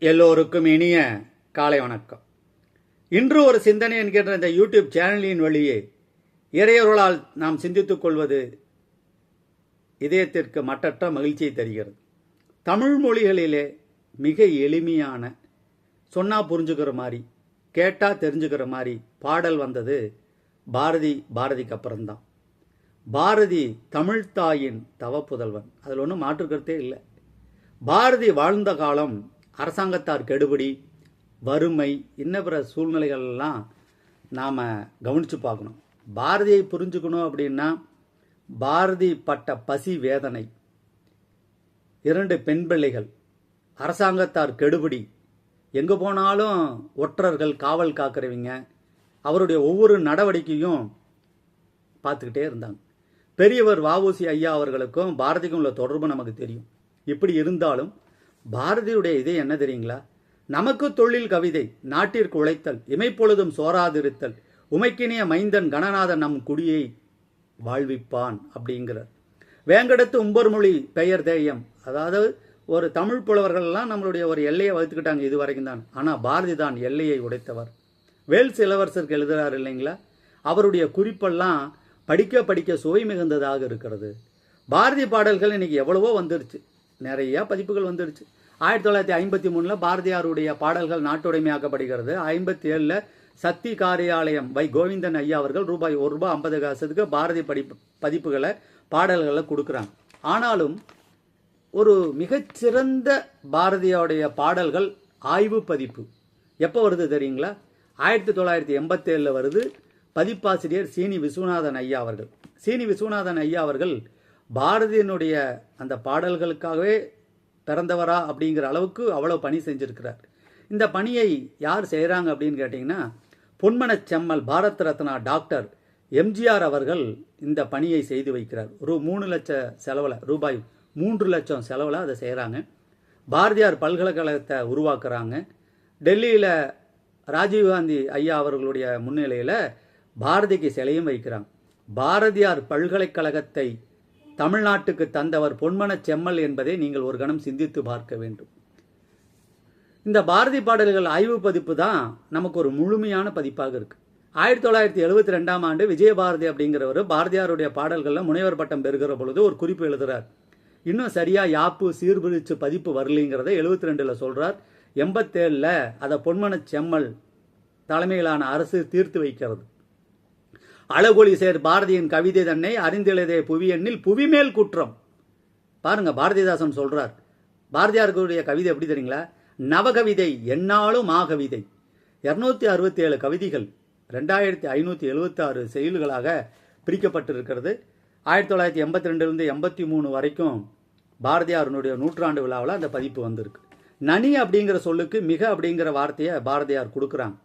எல்லோருக்கும் இனிய காலை வணக்கம். இன்று ஒரு சிந்தனை என்கின்ற இந்த யூடியூப் சேனலின் வழியே இறையொருளால் நாம் சிந்தித்துக் கொள்வது இதயத்திற்கு மட்டற்ற மகிழ்ச்சியை தருகிறது. தமிழ் மொழிகளிலே மிக எளிமையான சொன்னா புரிஞ்சுக்கிற மாதிரி கேட்டால் தெரிஞ்சுக்கிற மாதிரி பாடல் வந்தது பாரதி பாரதிக்கு அப்புறம்தான். பாரதி தமிழ்த்தாயின் தவப்புதல்வன். அதில் ஒன்றும் மாற்றுக்கருத்தே இல்லை. பாரதி வாழ்ந்த காலம் அரசாங்கத்தார் கெடுபிடி வறுமை இன்ன பிற சூழ்நிலைகள் எல்லாம் நாம் கவனித்து பார்க்கணும். பாரதியை புரிஞ்சுக்கணும் அப்படின்னா பாரதி பட்ட பசி வேதனை இரண்டு பெண் பிள்ளைகள் அரசாங்கத்தார் கெடுபிடி எங்கே போனாலும் ஒற்றர்கள் காவல் காக்கிறவங்க அவருடைய ஒவ்வொரு நடவடிக்கையும் பார்த்துக்கிட்டே இருந்தாங்க. பெரியவர் வஉசி ஐயா அவர்களுக்கும் பாரதிக்கும் உள்ள தொடர்பு நமக்கு தெரியும். இப்படி இருந்தாலும் பாரதியுடைய இது என்ன தெரியுங்களா? நமக்கு தொழில் கவிதை நாட்டிற்கு உழைத்தல் இமைப்பொழுதும் சோராதிருத்தல் உமைக்கினிய மைந்தன் கணநாதன் நம் குடியை வாழ்விப்பான் அப்படிங்கிறார். வேங்கடத்து உம்பர்மொழி பெயர் தேயம். அதாவது ஒரு தமிழ் புலவர்கள்லாம் நம்மளுடைய ஒரு எல்லையை வகுத்துக்கிட்டாங்க இது வரைக்கும் தான். ஆனால் பாரதி தான் எல்லையை உடைத்தவர். வேல்ஸ் இளவரசருக்கு எழுதுகிறார் இல்லைங்களா? அவருடைய குறிப்பெல்லாம் படிக்க படிக்க சுவை மிகுந்ததாக இருக்கிறது. பாரதி பாடல்கள் இன்னைக்கு எவ்வளவோ வந்துருச்சு. நிறைய பதிப்புகள் வந்துருச்சு ஆயிரத்தி தொள்ளாயிரத்தி ஐம்பத்தி மூணில் பாரதியாருடைய பாடல்கள் நாட்டுடைமையாக்கப்படுகிறது. ஐம்பத்தி ஏழில் சக்தி காரியாலயம் வை கோவிந்தன் ஐயா அவர்கள் ரூபாய் ஒரு ரூபாய் ஐம்பது காசுக்கு பாரதி படிப்பு பதிப்புகளை பாடல்களை கொடுக்குறாங்க. ஆனாலும் ஒரு மிகச்சிறந்த பாரதியோடைய பாடல்கள் ஆய்வு பதிப்பு. எப்போ வருது தெரியுங்களா? ஆயிரத்தி தொள்ளாயிரத்தி எண்பத்தேழில் வருது பதிப்பாசிரியர் சீனி விஸ்வநாதன் ஐயா அவர்கள். சீனி விஸ்வநாதன் ஐயா அவர்கள் பாரதியினுடைய அந்த பாடல்களுக்காகவே பிறந்தவரா அப்படிங்கிற அளவுக்கு அவ்வளோ பணி செஞ்சுருக்கிறார். இந்த பணியை யார் செய்கிறாங்க அப்படின்னு கேட்டிங்கன்னா பொன்மனச் செம்மல் பாரத் ரத்னா டாக்டர் எம்ஜிஆர் அவர்கள் இந்த பணியை செய்து வைக்கிறார். ஒரு மூணு லட்ச செலவில் ரூபாய் மூன்று லட்சம் செலவில் அதை செய்கிறாங்க பாரதியார் பல்கலைக்கழகத்தை உருவாக்குறாங்க. டெல்லியில் ராஜீவ்காந்தி ஐயா அவர்களுடைய முன்னிலையில் பாரதிக்கு சிலையும் வைக்கிறாங்க. பாரதியார் பல்கலைக்கழகத்தை தமிழ்நாட்டுக்கு தந்தவர் பொன்மன செம்மல் என்பதை நீங்கள் ஒரு கணம் சிந்தித்து பார்க்க வேண்டும். இந்த பாரதி பாடல்கள் ஆய்வு பதிப்பு தான் நமக்கு ஒரு முழுமையான பதிப்பாக இருக்கு. ஆயிரத்தி தொள்ளாயிரத்தி எழுபத்தி ரெண்டாம் ஆண்டு விஜயபாரதி அப்படிங்கிறவர் பாரதியாருடைய பாடல்களில் முனைவர் பட்டம் பெறுகிற பொழுது ஒரு குறிப்பு எழுதுகிறார் இன்னும் சரியாக யாப்பு சீர்பிரிச்சு பதிப்பு வரலிங்கிறத எழுபத்தி ரெண்டில் சொல்கிறார் எண்பத்தேழில் அதை பொன்மன செம்மல் தலைமையிலான அரசு தீர்த்து வைக்கிறது. அழகொலி சேர் பாரதியின் கவிதை தன்னை அறிந்தெழுதே புவியெண்ணில் புவிமேல் குற்றம். பாருங்க பாரதிதாசன் சொல்றார். பாரதியாருடைய கவிதை எப்படி தெரியுங்களா? நவகவிதை என்னாலும் மாகவிதை இருநூத்தி அறுபத்தி ஏழு கவிதைகள் ரெண்டாயிரத்தி ஐநூற்றி எழுபத்தாறு செயல்களாக பிரிக்கப்பட்டிருக்கிறது. ஆயிரத்தி தொள்ளாயிரத்தி எண்பத்தி ரெண்டுலேருந்து எண்பத்தி மூணு வரைக்கும் பாரதியாருனுடைய நூற்றாண்டு விழாவில் அந்த பதிப்பு வந்திருக்கு. நனி அப்படிங்கிற சொல்லுக்கு மிக அப்படிங்கிற வார்த்தையை பாரதியார் கொடுக்குறாங்க.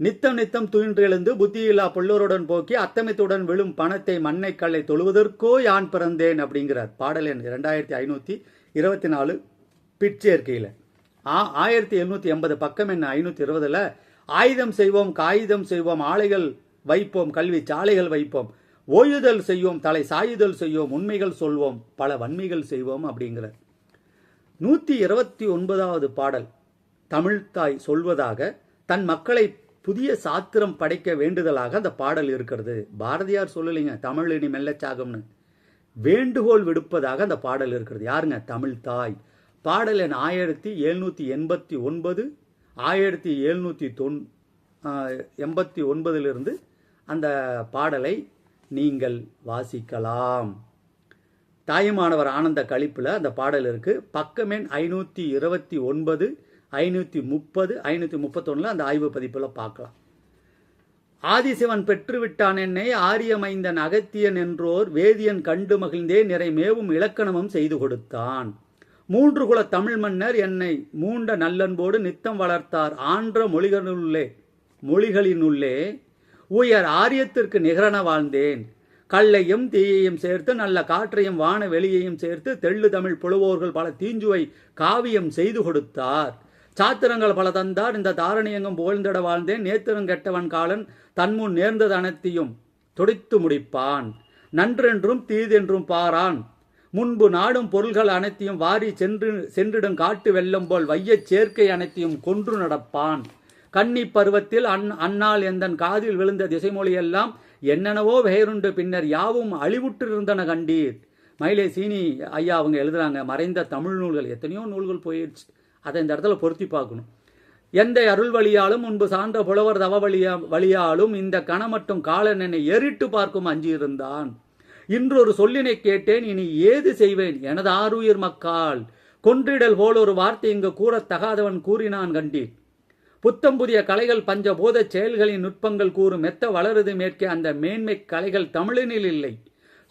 நித்தம் நித்தம் துயின்றெழுந்து புத்தியில்லா புல்லோருடன் போக்கி அத்தமித்துடன் விழும் பணத்தை மண்ணை கல்லை தொழுவதற்கோ யான் பிறந்தேன் அப்படிங்கிறார் பாடல் எண் இரண்டாயிரத்தி ஐநூற்றி இருபத்தி நாலு பிற்சேர்க்கையில் ஆ ஆயிரத்தி எழுநூற்றி எண்பது பக்கம் என்ன ஐநூற்றி இருபதில்? ஆயுதம் செய்வோம் காகிதம் செய்வோம் ஆலைகள் வைப்போம் கல்வி சாலைகள் வைப்போம் ஓயுதல் செய்வோம் தலை சாயுதல் செய்வோம் உண்மைகள் சொல்வோம் பல வன்மைகள் செய்வோம் அப்படிங்கிறார். நூற்றி இருபத்தி ஒன்பதாவது பாடல் தமிழ்தாய் சொல்வதாக தன் மக்களை புதிய சாத்திரம் படைக்க வேண்டுதலாக அந்த பாடல் இருக்கிறது. பாரதியார் சொல்லலைங்க தமிழ் இனி மெல்லச்சாகம்னு. வேண்டுகோள் விடுப்பதாக அந்த பாடல் இருக்கிறது. யாருங்க? தமிழ் தாய். பாடல் எண் ஆயிரத்தி எழுநூற்றி எண்பத்தி ஒன்பது ஆயிரத்தி எழுநூற்றி தொன் எண்பத்தி ஒன்பதிலிருந்து அந்த பாடலை நீங்கள் வாசிக்கலாம். தாயுமானவர் ஆனந்த கழிப்பில் அந்த பாடல் இருக்கு. பக்கமெண் ஐநூற்றி இருபத்தி ஒன்பது ஐநூற்றி முப்பது ஐநூற்றி முப்பத்தொன்னில் அந்த ஆய்வு பதிப்பில் பார்க்கலாம். ஆதிசிவன் பெற்றுவிட்டான் என்னை ஆரியமைந்தன் அகத்தியன் என்றோர் வேதியன் கண்டு மகிழ்ந்தே நிறை மேவும் இலக்கணமும் செய்து கொடுத்தான். மூன்று குல தமிழ் மன்னர் என்னை மூண்ட நல்லன்போடு நித்தம் வளர்த்தார். ஆன்ற மொழிகளினுள்ளே மொழிகளினுள்ளே உயர் ஆரியத்திற்கு நிகரன வாழ்ந்தேன். கல்லையும் தீயையும் சேர்த்து நல்ல காற்றையும் வான வெளியையும் சேர்த்து தெள்ளு தமிழ் புலவோர்கள் பல தீஞ்சுவை காவியம் செய்து கொடுத்தார். சாத்திரங்கள் பல தந்தார். இந்த தாரணியங்கம் புகழ்ந்திட வாழ்ந்தேன். நேத்திரம் கெட்டவன் காலன் தன்முன் நேர்ந்தது அனைத்தையும் துடைத்து முடிப்பான். நன்றென்றும் தீதென்றும் பாரான். முன்பு நாடும் பொருள்கள் அனைத்தையும் வாரி சென்று சென்றிடும் காட்டு வெள்ளம் போல் வையச் சேர்க்கை அனைத்தையும் கொன்று நடப்பான். கன்னி பருவத்தில் அந் அன்னால் எந்தன் காதில் விழுந்த திசைமொழியெல்லாம் என்னென்னவோ பெயருண்டு பின்னர் யாவும் அழிவுற்றிருந்தன கண்டீர். மயிலே சீனி ஐயா அவங்க எழுதுறாங்க மறைந்த தமிழ் நூல்கள். எத்தனையோ நூல்கள் போயிடுச்சு. அதை இந்த இடத்துல பொருத்தி பார்க்கணும். எந்த அருள் வழியாலும் முன்பு சான்ற புலவர் தவ வழியா வழியாலும் இந்த கணமட்டும் காலன் என்னை ஏறிட்டு பார்க்கும் அஞ்சியிருந்தான் இன்றொரு சொல்லினை கேட்டேன் இனி ஏது செய்வேன்? எனது ஆருயிர் மக்கால் கொன்றிடல் போல் ஒரு வார்த்தை இங்கு கூறத் தகாதவன் கூறினான் கண்டீர். புத்தம் புதிய கலைகள் பஞ்ச செயல்களின் நுட்பங்கள் கூறும் மெத்த வளருது மேற்கே அந்த மேன்மை கலைகள் தமிழினில் இல்லை.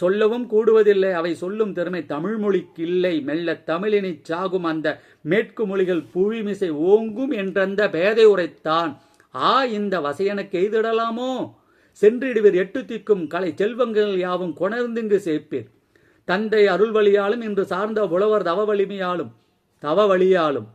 சொல்லவும் கூடுவதில்லை. அவை சொல்லும் திறமை தமிழ் மொழிக்கு இல்லை மெல்ல தமிழினை சாகும் அந்த மேற்கு மொழிகள் புவிமிசை ஓங்கும் என்றந்த பேதை உரைத்தான். ஆ இந்த வசையனுக்கு எய்திடலாமோ? சென்றிடுவீர் எட்டு திக்கும் கலை செல்வங்கள் யாவும் கொணர்ந்துங்கு சேர்ப்பீர். தந்தை அருள் வழியாலும் இன்று சார்ந்த உழவர் தவ வலிமையாலும் தவ வழியாலும்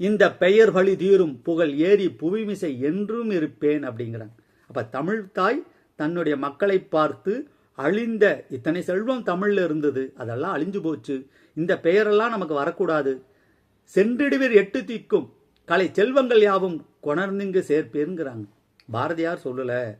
இந்த பெயர் வழி தீரும் புகழ் ஏறி புவிமிசை என்றும் இருப்பேன் அப்படிங்கிறாங்க. அப்ப தமிழ் தாய் தன்னுடைய மக்களை பார்த்து அழிந்த இத்தனை செல்வம் தமிழில் இருந்தது அதெல்லாம் அழிஞ்சு போச்சு. இந்த பெயரெல்லாம் நமக்கு வரக்கூடாது. சென்றிடுவீர் எட்டு திக்கும். கலை செல்வங்கள் யாவும் கொணர்ந்திங்கு சேர்ப்பேருங்கிறாங்க. பாரதியார் சொல்லல.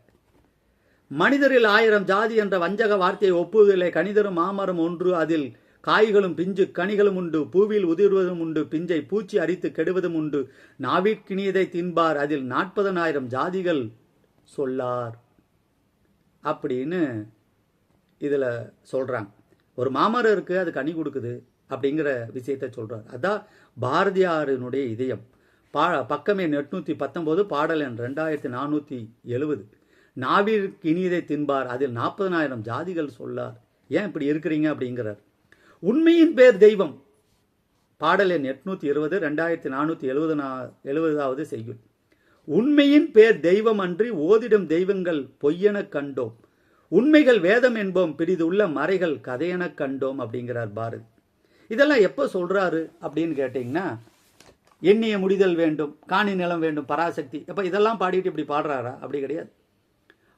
மனிதரில் ஆயிரம் ஜாதி என்ற வஞ்சக வார்த்தையை ஒப்புவதில்லை. கணிதரும் மாமரம் ஒன்று. அதில் காய்களும் பிஞ்சு கனிகளும் உண்டு. பூவில் உதிர்வதும் உண்டு. பிஞ்சை பூச்சி அரித்து கெடுவதும் உண்டு. நாவிற்கினியதை தின்பார். அதில் நாற்பதனாயிரம் ஜாதிகள் சொல்லார். அப்படின்னு இதில் சொல்கிறாங்க ஒரு மாமரம் இருக்குது அது கனி கொடுக்குது அப்படிங்கிற விஷயத்த சொல்கிறார் அதான் பாரதியாரினுடைய இதயம். பா பக்கமே எட்நூற்றி பத்தொம்போது பாடல் எண் ரெண்டாயிரத்தி நானூற்றி எழுபது நாவிற்கு இனியதை தின்பார் அதில் நாற்பதனாயிரம் ஜாதிகள் சொல்லார். ஏன் இப்படி இருக்கிறீங்க அப்படிங்கிறார். உண்மையின் பேர் தெய்வம். பாடல் எண் எட்நூற்றி இருபது ரெண்டாயிரத்தி நானூற்றி எழுபது எழுபதாவது செய்யுள். உண்மையின் பேர் தெய்வம் அன்றி ஓதிடும் தெய்வங்கள் பொய்யெனக் கண்டோம். உண்மைகள் வேதம் என்போம் பிரிதுள்ள மறைகள் கதையென கண்டோம் அப்படிங்கிறார் பாரதி. இதெல்லாம் எப்போ சொல்கிறாரு அப்படின்னு கேட்டிங்கன்னா எண்ணிய முடிதல் வேண்டும் காணி நிலம் வேண்டும் பராசக்தி. அப்போ இதெல்லாம் பாடிட்டு இப்படி பாடுறாரா? அப்படி கிடையாது.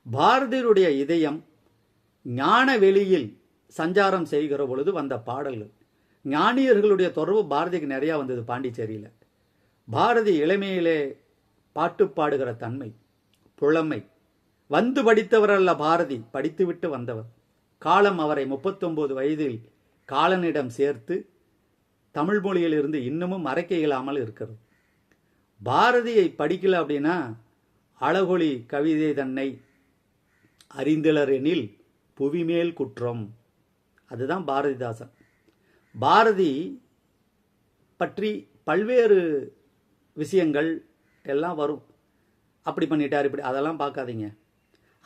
பாரதியுடைய இதயம் ஞான வெளியில் சஞ்சாரம் செய்கிற பொழுது வந்த பாடல்கள். ஞானியர்களுடைய தொடர்பு பாரதிக்கு நிறையா வந்தது பாண்டிச்சேரியில். பாரதி இளமையிலே பாட்டு பாடுகிற தன்மை புலமை வந்து படித்தவர் அல்ல பாரதி படித்துவிட்டு வந்தவர். காலம் அவரை முப்பத்தொன்பது வயதில் காலனிடம் சேர்த்து தமிழ் மொழியிலிருந்து இன்னமும் மறைக்க இயலாமல் இருக்கிறது. பாரதியை படிக்கல அப்படின்னா அழகொளி கவிதை தன்னை அறிந்திலரெனில் புவிமேல் குற்றம். அதுதான் பாரதிதாசன். பாரதி பற்றி பல்வேறு விஷயங்கள் எல்லாம் வரும். அப்படி பண்ணிட்டார் இப்படி அதெல்லாம் பார்க்காதீங்க.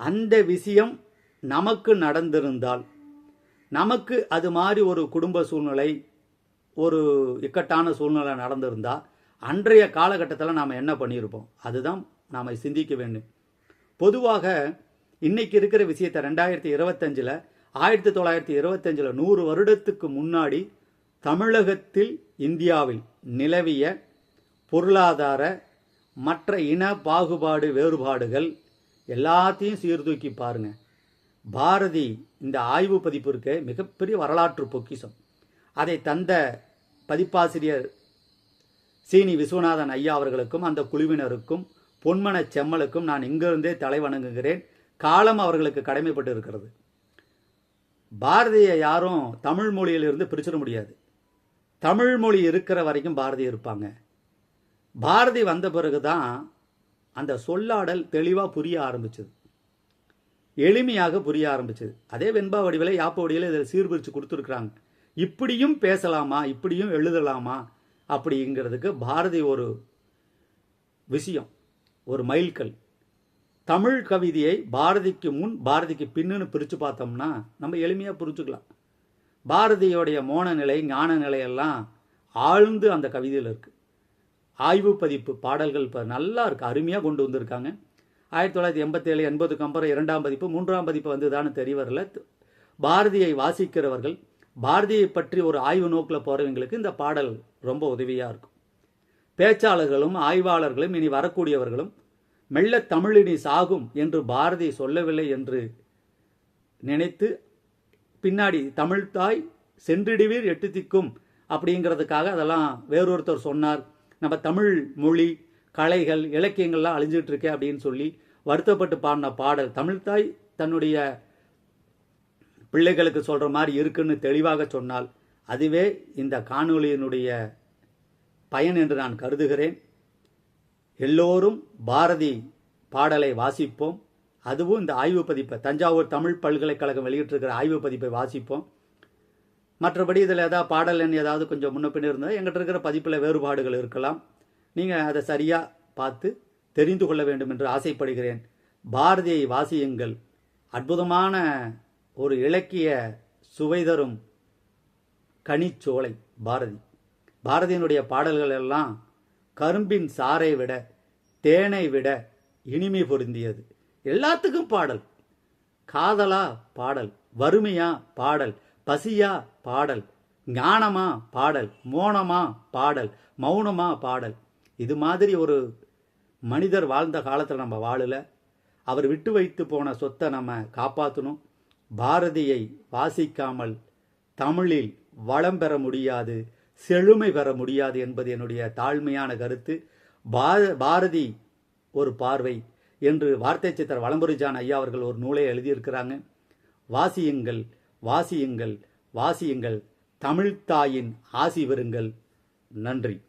அந்த விஷயம் நமக்கு நடந்திருந்தால் நமக்கு அது மாதிரி ஒரு குடும்ப சூழ்நிலை ஒரு இக்கட்டான சூழ்நிலை நடந்திருந்தா அன்றைய காலகட்டத்தில் நாம் என்ன பண்ணியிருப்போம்? அதுதான் நாம் சிந்திக்க வேண்டும். பொதுவாக இன்றைக்கி இருக்கிற விஷயத்தை ரெண்டாயிரத்தி இருபத்தஞ்சில் ஆயிரத்தி தொள்ளாயிரத்தி இருபத்தஞ்சில் நூறு வருடத்துக்கு முன்னாடி தமிழகத்தில் இந்தியாவில் நிலவிய பொருளாதார மற்ற இன பாகுபாடு வேறுபாடுகள் எல்லாத்தையும் சீர்தூக்கி பாருங்க. பாரதி இந்த ஆய்வு பதிப்பு இருக்க மிகப்பெரிய வரலாற்று பொக்கிஷம். அதை தந்த பதிப்பாசிரியர் சீனி விஸ்வநாதன் ஐயா அவர்களுக்கும் அந்த குழுவினருக்கும் பொன்மன செம்மலுக்கும் நான் இங்கிருந்தே தலை வணங்குகிறேன். காலம் அவர்களுக்கு கடமைப்பட்டு இருக்கிறது. பாரதியை யாரும் தமிழ் மொழியிலிருந்து பிரிச்சிட முடியாது. தமிழ் மொழி இருக்கிற வரைக்கும் பாரதி இருப்பாங்க. பாரதி வந்த பிறகுதான் அந்த சொல்லாடல் தெளிவாக புரிய ஆரம்பிச்சது. எளிமையாக புரிய ஆரம்பிச்சது. அதே வெண்பா வடிவில் யாப்ப வடிவில் இதில் சீர்பிரித்து கொடுத்துருக்குறாங்க. இப்படியும் பேசலாமா? இப்படியும் எழுதலாமா? அப்படிங்கிறதுக்கு பாரதி ஒரு விஷயம் ஒரு மைல்கல். தமிழ் கவிதையை பாரதிக்கு முன் பாரதிக்கு பின்னுன்னு பிரித்து பார்த்தோம்னா நம்ம எளிமையாக புரிஞ்சுக்கலாம். பாரதியோடைய மோன நிலை ஞான நிலையெல்லாம் ஆழ்ந்து அந்த கவிதையில் இருக்குது ஆய்வு பதிப்பு பாடல்கள் இப்போ நல்லா இருக்குது அருமையாக கொண்டு வந்திருக்காங்க. ஆயிரத்தி தொள்ளாயிரத்தி எண்பத்தேழு எண்பதுக்கு அப்புறம் இரண்டாம் பதிப்பு மூன்றாம் பதிப்பு வந்ததான்னு தெரிய வரல. பாரதியை வாசிக்கிறவர்கள் பாரதியை பற்றி ஒரு ஆய்வு நோக்கில் போகிறவங்களுக்கு இந்த பாடல் ரொம்ப உதவியாக இருக்கும். பேச்சாளர்களும் ஆய்வாளர்களும் இனி வரக்கூடியவர்களும் மெல்ல தமிழினி சாகும் என்று பாரதி சொல்லவில்லை என்று நினைத்து பின்னாடி தமிழ்தாய் சென்றிடுவீர் எட்டு திக்கும் அப்படிங்கிறதுக்காக அதெல்லாம் வேறொருத்தர் சொன்னார். நம்ம தமிழ் மொழி கலைகள் இலக்கியங்கள்லாம் அழிஞ்சிட்டு இருக்கே அப்படின்னு சொல்லி வருத்தப்பட்டு பாடின பாடல் தமிழ்தாய் தன்னுடைய பிள்ளைகளுக்கு சொல்கிற மாதிரி இருக்குன்னு தெளிவாக சொன்னால் அதுவே இந்த காணொலியினுடைய பயன் என்று நான் கருதுகிறேன். எல்லோரும் பாரதி பாடலை வாசிப்போம். அதுவும் இந்த ஆய்வு பதிப்பை தஞ்சாவூர் தமிழ் பல்கலைக்கழகம் வெளியிட்டிருக்கிற ஆய்வு பதிப்பை வாசிப்போம். மற்றபடி இதில் ஏதாவது பாடல் எண் ஏதாவது கொஞ்சம் முன்ன பின்ன இருந்தால் எங்கிட்ட இருக்கிற பதிப்பில் வேறுபாடுகள் இருக்கலாம். நீங்கள் அதை சரியாக பார்த்து தெரிந்து கொள்ள வேண்டும் என்று ஆசைப்படுகிறேன். பாரதியை வாசியுங்கள். அற்புதமான ஒரு இலக்கிய சுவை தரும் கனிச்சோலை பாரதி. பாரதியினுடைய பாடல்கள் எல்லாம் கரும்பின் சாரை விட தேனை விட இனிமை பொருந்தியது. எல்லாத்துக்கும் பாடல். காதலா பாடல் வறுமையா பாடல் பசியா பாடல். ஞானமா பாடல் மோனமா பாடல் மௌனமா பாடல். இது மாதிரி ஒரு மனிதர் வாழ்ந்த காலத்தில் நம்ம வாழல. அவர் விட்டு வைத்து போன சொத்தை நம்ம காப்பாற்றணும் பாரதியை வாசிக்காமல் தமிழில் வளம் பெற முடியாது செழுமை பெற முடியாது என்பது என்னுடைய தாழ்மையான கருத்து. பாரதி ஒரு பார்வை என்று வார்த்தை சித்தர் வளம்புரிஜான் ஐயா அவர்கள் ஒரு நூலை எழுதியிருக்கிறாங்க. வாசியுங்கள் வாசியுங்கள் வாசியுங்கள். தமிழ்த்தாயின் ஆசி பெறுங்கள் நன்றி.